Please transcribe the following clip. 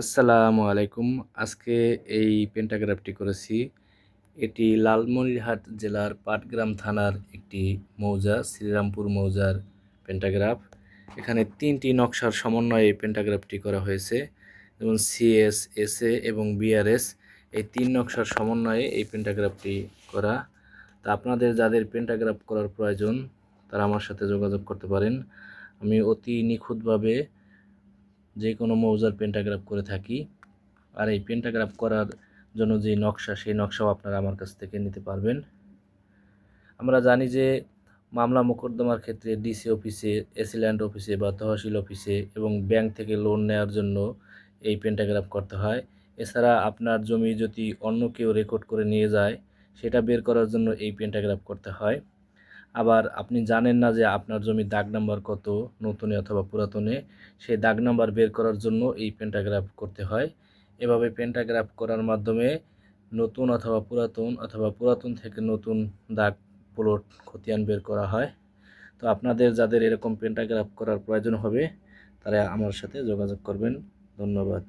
আসসালামু আলাইকুম। আজকে এই পেন্টাগ্রাফটি করেছি। এটি লালমনিরহাট জেলার পাটগ্রাম থানার একটি মৌজা, শ্রীরামপুর মৌজার পেন্টাগ্রাফ এখানে তিনটি নকশার সমন্বয়ে পেন্টাগ্রাফটি করা হয়েছে, যেমন সিএস এসএ এবং বিআরএস এই তিন নকশার সমন্বয়ে এই পেন্টাগ্রাফটি করা। তা আপনাদের যাদের পেন্টাগ্রাফ করার প্রয়োজন, তারা আমার সাথে যোগাযোগ করতে পারেন। আমি অতি নিখুঁতভাবে যে কোনো মৌজার পেন্টাগ্রাফ করে থাকি। আর এই পেন্টাগ্রাফ করার জন্য যে নকশা, সেই নকশাও আপনারা আমার কাছ থেকে নিতে পারবেন। আমরা জানি যে মামলা মোকদ্দমার ক্ষেত্রে ডিসি অফিসে এসিল্যান্ড অফিসে বা তহসিল অফিসে এবং ব্যাংক থেকে লোন নেওয়ার জন্য এই পেন্টাগ্রাফ করতে হয়। এছাড়া আপনার জমি যদি অন্য কেউ রেকর্ড করে নিয়ে যায়, সেটা বের করার জন্য এই পেন্টাগ্রাফ করতে হয়। আবার আপনি জানেন না যে আপনার জমির দাগ নাম্বার কত নতুনে অথবা পুরাতনে, সেই দাগ নাম্বার বের করার জন্য এই পেন্টাগ্রাফ করতে হয়। এভাবে পেন্টাগ্রাফ করার মাধ্যমে নতুন অথবা পুরাতন অথবা পুরাতন থেকে নতুন দাগ প্লট খতিয়ান বের করা হয়। তো আপনাদের যাদের এরকম পেন্টাগ্রাফ করার প্রয়োজন হবে, তারা আমার সাথে যোগাযোগ করবেন। ধন্যবাদ।